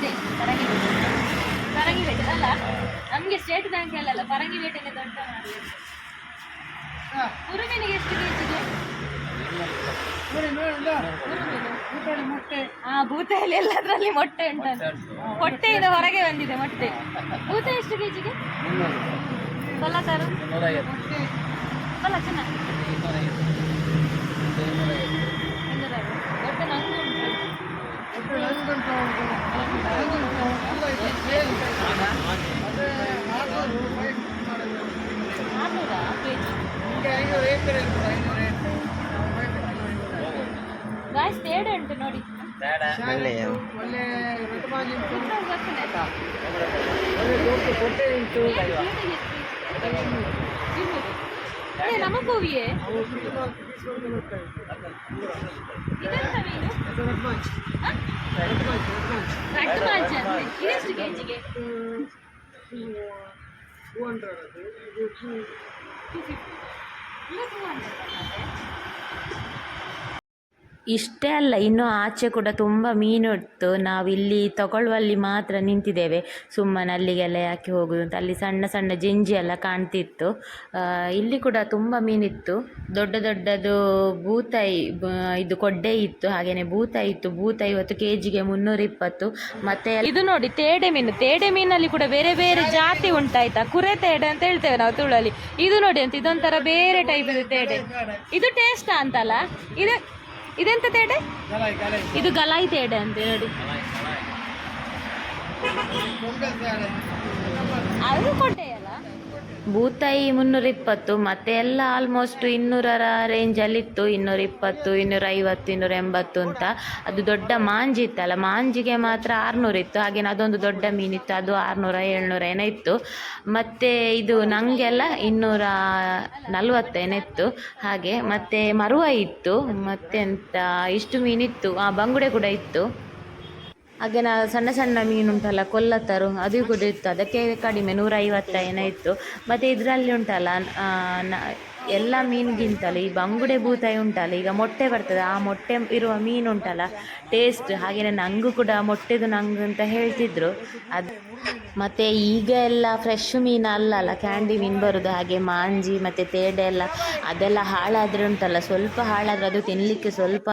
ಇದೆ. ಪರಂಗಿ ಪರಂಗಿ ಬೇಟೆ ಅಲ್ಲ ನಮಗೆ ಸ್ಟೇಟ್ ಬ್ಯಾಂಕ್ ಅಲ್ಲಲ್ಲ ಪರಂಗಿ ಬೇಟೆಗೆ ದೊಡ್ಡ ಹಾಂ ಕುರುಮೀನಿಗೆ ಎಷ್ಟು ಕೆಜಿಗೆ ಹಾ ಭೂತಾಯಲ್ಲಿ ಎಲ್ಲದರಲ್ಲಿ ಮೊಟ್ಟೆ ಉಂಟಂತೆ ಹೊಟ್ಟೆಯಿಂದ ಹೊರಗೆ ಬಂದಿದೆ ಮೊಟ್ಟೆ. ಭೂತ ಎಷ್ಟು ಕೆಜಿಗೆ ಬಲ್ಲತಾರು ಬಲ್ಲ ಚೆನ್ನಾಗಿ. ಗಾಯ್ಸ್ ತೇಡೆ ಉಂಟು ನೋಡಿ ಇದ್ರಲ್ಲಿ ಗೊತ್ತಿಲ್ಲ ಆಯ್ತಾ? ಏ ನಮಗೋವಿಯೇ ಇದೆಂತ ಮೀನು ಆ? ರಟ್ಟು ಮಾಂಜ ಅಂತೆ. ಇದೆಷ್ಟು ಕೆಜಿಗೆ ಇಲ್ಲ ಟೂ ಹಂಡ್ರೆಡ್ ಇಷ್ಟೇ ಅಲ್ಲ, ಇನ್ನು ಆಚೆ ಕೂಡ ತುಂಬ ಮೀನು ಇತ್ತು ನಾವಿಲ್ಲಿ ತಗೊಳ್ಳುವಲ್ಲಿ ಮಾತ್ರ ನಿಂತಿದ್ದೇವೆ. ಸುಮ್ಮನೆ ಅಲ್ಲಿಗೆಲ್ಲ ಯಾಕೆ ಹೋಗುದು ಅಂತ. ಅಲ್ಲಿ ಸಣ್ಣ ಸಣ್ಣ ಜಿಂಜಿ ಎಲ್ಲ ಕಾಣ್ತಿತ್ತು. ಇಲ್ಲಿ ಕೂಡ ತುಂಬ ಮೀನಿತ್ತು. ದೊಡ್ಡ ದೊಡ್ಡದು ಬೂತಾಯಿ ಇದು ಕೊಡ್ಡೆ ಇತ್ತು. ಹಾಗೆಯೇ ಬೂತಾಯಿ ಇತ್ತು. ಬೂತಾಯಿ ಇವತ್ತು ಕೆ ಜಿಗೆ ಮುನ್ನೂರ ಇಪ್ಪತ್ತು. ಮತ್ತೆ ಇದು ನೋಡಿ, ತೇಡೆ ಮೀನು. ತೇಡೆ ಮೀನಲ್ಲಿ ಕೂಡ ಬೇರೆ ಬೇರೆ ಜಾತಿ ಉಂಟಾಯ್ತಾ? ಕುರೆ ತೇಡೆ ಅಂತ ಹೇಳ್ತೇವೆ ನಾವು ತುಳಲ್ಲಿ. ಇದು ನೋಡಿ ಅಂತ, ಇದೊಂಥರ ಬೇರೆ ಟೈಪ್ ತೇಡೆ. ಇದು ಟೇಸ್ಟ್ ಅಂತಲ್ಲ ಇದು ಇದೆಂತ ತೇಡೆ? ಇದು ಗಲಾಯಿ ತೇಡೆ ಅಂತ ನೋಡಿ ಅದು ಕೊಟ್ಟೆಯಲ್ಲ ಬೂತಾಯಿ ಮುನ್ನೂರ ಇಪ್ಪತ್ತು ಮತ್ತೆ ಎಲ್ಲ ಆಲ್ಮೋಸ್ಟ್ ಇನ್ನೂರರ ರೇಂಜಲ್ಲಿತ್ತು ಇನ್ನೂರ ಇಪ್ಪತ್ತು ಇನ್ನೂರ ಐವತ್ತು ಇನ್ನೂರ ಎಂಬತ್ತು ಅಂತ. ಅದು ದೊಡ್ಡ ಮಾಂಜಿ ಇತ್ತಲ್ಲ, ಮಾಂಜಿಗೆ ಮಾತ್ರ ಆರುನೂರು ಇತ್ತು ಹಾಗೆ ಅದೊಂದು ದೊಡ್ಡ ಮೀನಿತ್ತು ಅದು ಆರುನೂರ ಏಳ್ನೂರ ಏನೋ ಇತ್ತು. ಮತ್ತೆ ಇದು ನಂಗೆಲ್ಲ ಇನ್ನೂರ ನಲ್ವತ್ತೇನಿತ್ತು ಹಾಗೆ ಮತ್ತೆ ಮರುವ ಇತ್ತು, ಮತ್ತೆಂತ, ಇಷ್ಟು ಮೀನಿತ್ತು ಆ ಬಂಗುಡೆ ಕೂಡ ಇತ್ತು. ಹಾಗೆ ನಾ ಸಣ್ಣ ಸಣ್ಣ ಮೀನು ಉಂಟಲ್ಲ ಕೊಲ್ಲತ್ತರು, ಅದು ಕೂಡ ಇತ್ತು. ಅದಕ್ಕೆ ಕಡಿಮೆ ನೂರೈವತ್ತ ಏನೋ ಇತ್ತು. ಮತ್ತು ಇದರಲ್ಲಿ ಉಂಟಲ್ಲ ಎಲ್ಲ ಮೀನಿಗಿಂತಲೂ ಈ ಬಂಗುಡೆ ಬೂತಾಯಿ ಉಂಟಲ್ಲ, ಈಗ ಮೊಟ್ಟೆ ಬರ್ತದೆ, ಆ ಮೊಟ್ಟೆ ಇರುವ ಮೀನು ಉಂಟಲ್ಲ ಟೇಸ್ಟ್ ಹಾಗೆಯೇ ನಂಗೂ ಕೂಡ ಮೊಟ್ಟೆದು ನಂಗು ಅಂತ ಹೇಳ್ತಿದ್ರು. ಅದು ಮತ್ತು ಈಗ ಎಲ್ಲ ಫ್ರೆಶ್ ಮೀನು ಅಲ್ಲಲ್ಲ ಕ್ಯಾಂಡಿ ಮೀನು ಬರೋದು, ಹಾಗೆ ಮಾಂಜಿ, ಮತ್ತು ತೇಡೆ ಎಲ್ಲ, ಅದೆಲ್ಲ ಹಾಳಾದರೆ ಉಂಟಲ್ಲ, ಸ್ವಲ್ಪ ಹಾಳಾದರೆ ಅದು ತಿನ್ನಲಿಕ್ಕೆ ಸ್ವಲ್ಪ